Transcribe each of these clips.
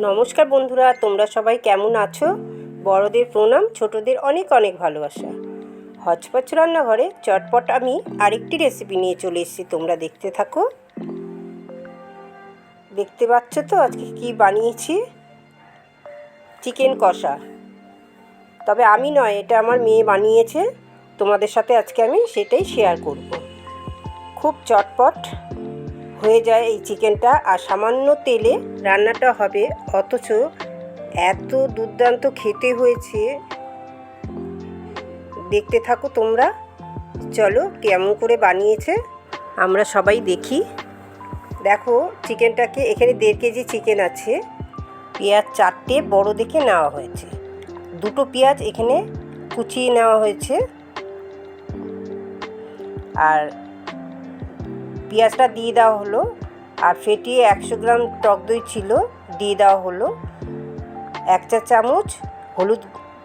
নমস্কার বন্ধুরা, তোমরা সবাই কেমন আছো? বড়দের প্রণাম, ছোটদের অনেক অনেক ভালোবাসা। হচপচ রান্নাঘরে চটপট আমি আরেকটি রেসিপি নিয়ে চলে এসেছি, তোমরা দেখতে থাকো। দেখতে পাচ্ছ তো আজকে কি বানিয়েছি? চিকেন কষা। তবে আমি নয়, এটা আমার মেয়ে বানিয়েছে। তোমাদের সাথে আজকে আমি সেটাই শেয়ার করব। খুব চটপট। হয়ে যায় এই চিকেনটা আর সামান্য তেলে রান্নাটা হবে। অথচ এত দুর্দান্ত খেতে হয়েছে। দেখতে থাকো তোমরা। চলো কেমন করে বানিয়েছে। আমরা সবাই দেখি। দেখো চিকেনটাকে এখানে দেড় কেজি চিকেন আছে। পেঁয়াজ চারটে বড় দেখে নেওয়া হয়েছে। দুটো পেঁয়াজ এখানে কুচিয়ে নেওয়া হয়েছে। আর পেঁয়াজটা দিয়ে দেওয়া হলো আর ফেটিয়ে একশো গ্রাম টক দই ছিল দিয়ে দেওয়া হলো। এক চা চামচ হলুদ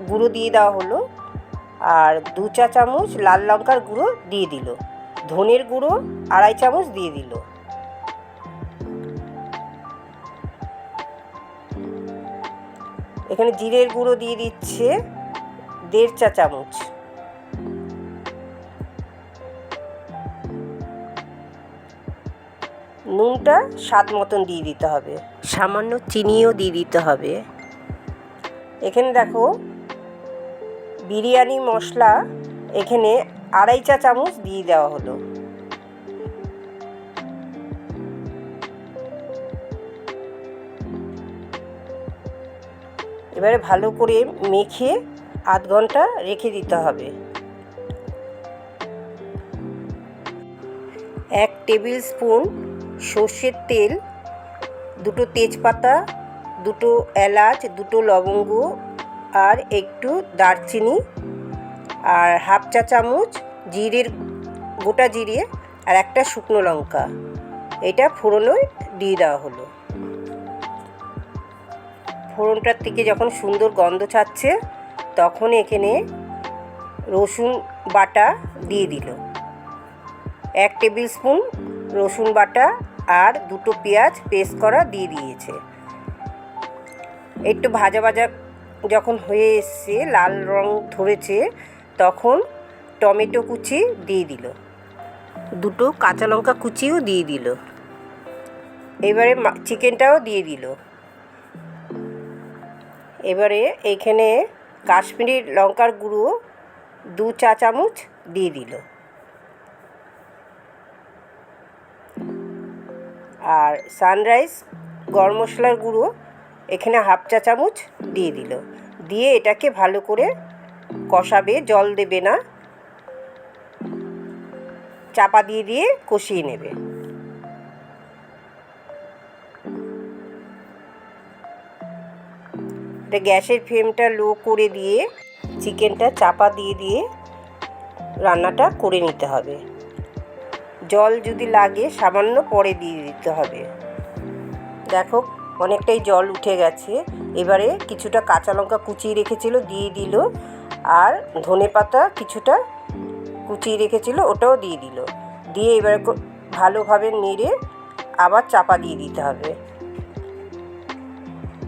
গুঁড়ো দিয়ে দেওয়া হলো আর দু চা চামচ লাল লঙ্কার গুঁড়ো দিয়ে দিল। ধনের গুঁড়ো আড়াই চামচ দিয়ে দিল। এখানে জিরের গুঁড়ো দিয়ে দিচ্ছে দেড় চা চামচ। নুনটা স্বাদ মতন দিয়ে দিতে হবে। সামান্য চিনিও দিয়ে দিতে হবে। এখানে দেখো, বিরিয়ানি মশলা এখানে আড়াই চা চামচ দিয়ে দেওয়া হলো। এবারে ভালো করে মেখে আধ ঘণ্টা রেখে দিতে হবে। এক টেবিল স্পুন সর্ষের তেল, দুটো তেজপাতা, দুটো এলাচ, দুটো লবঙ্গ আর একটু দারচিনি আর হাফ চা চামচ জিরের, গোটা জিরে আর একটা শুকনো লঙ্কা। এটা ফোড়নোয় দিয়ে দেওয়া হলো। ফোড়নটার থেকে যখন সুন্দর গন্ধ ছাড়ছে, তখন এখানে রসুন বাটা দিয়ে দিল। এক টেবিল স্পুন রসুন বাটা আর দুটো পেঁয়াজ পেস্ট করা দিয়ে দিয়েছে। একটু ভাজা ভাজা যখন হয়ে এসছে, লাল রং ধরেছে, তখন টমেটো কুচি দিয়ে দিল। দুটো কাঁচা লঙ্কা কুচিও দিয়ে দিল। এবারে চিকেনটাও দিয়ে দিল। এবারে এখানে কাশ্মীরি লঙ্কার গুঁড়ো দু চা চামচ দিয়ে দিল। আর সানরাইজ গরম মশলার গুঁড়ো, এখানে হাফ চা চামচ দিয়ে দিল। দিয়ে এটাকে ভালো করে কষাবে, জল দেবে না। চাপা দিয়ে দিয়ে কষিয়ে নেবে। এটা গ্যাসের ফ্লেমটা লো করে দিয়ে, চিকেনটা চাপা দিয়ে দিয়ে রান্নাটা করে নিতে হবে। জল যদি লাগে, সামান্য পরে দিয়ে দিতে হবে। দেখো, অনেকটাই জল উঠে গেছে। এবারে কিছুটা কাঁচা লঙ্কা কুচিয়ে রেখেছিল, দিয়ে দিল। আর ধনে পাতা কিছুটা কুচিয়ে রেখেছিল, ওটাও দিয়ে দিল। দিয়ে এবারে ভালোভাবে নেড়ে আবার চাপা দিয়ে দিতে হবে।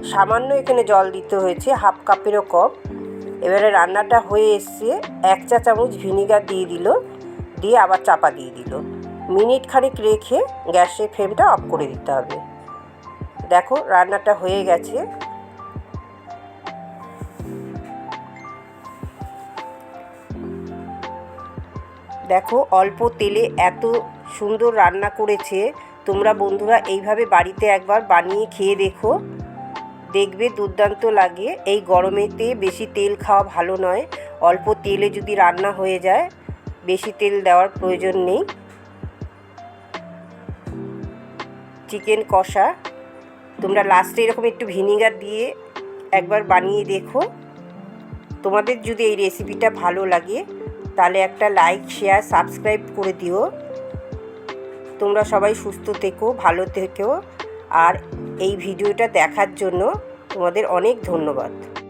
সামান্য এখানে জল দিতে হয়েছে, হাফ কাপেরও কম। এবারে রান্নাটা হয়ে এসছে, এক চা চামচ ভিনিগার দিয়ে দিল, দিয়ে আবার চাপা দিয়ে দিল। মিনিট খানিক রেখে গ্যাসের ফ্লেমটা অফ করে দিতে হবে। দেখো, রান্নাটা হয়ে গেছে। দেখো, অল্প তেলে এত সুন্দর রান্না করেছে। তোমরা বন্ধুরা এইভাবে বাড়িতে একবার বানিয়ে খেয়ে দেখো। দেখবে দুর্দান্ত লাগে। এই গরমেতে বেশি তেল খাওয়া ভালো নয়। অল্প তেলে যদি রান্না হয়ে যায়, বেশি তেল দেওয়ার প্রয়োজন নেই। চিকেন কষা। তোমরা লাস্টে এরকম একটু ভিনিগার দিয়ে একবার বানিয়ে দেখো। তোমাদের যদি এই রেসিপিটা ভালো লাগে, তাহলে একটা লাইক শেয়ার সাবস্ক্রাইব করে দিও। তোমরা সবাই সুস্থ থেকো, ভালো থেকো। আর এই ভিডিওটা দেখার জন্য তোমাদের অনেক ধন্যবাদ।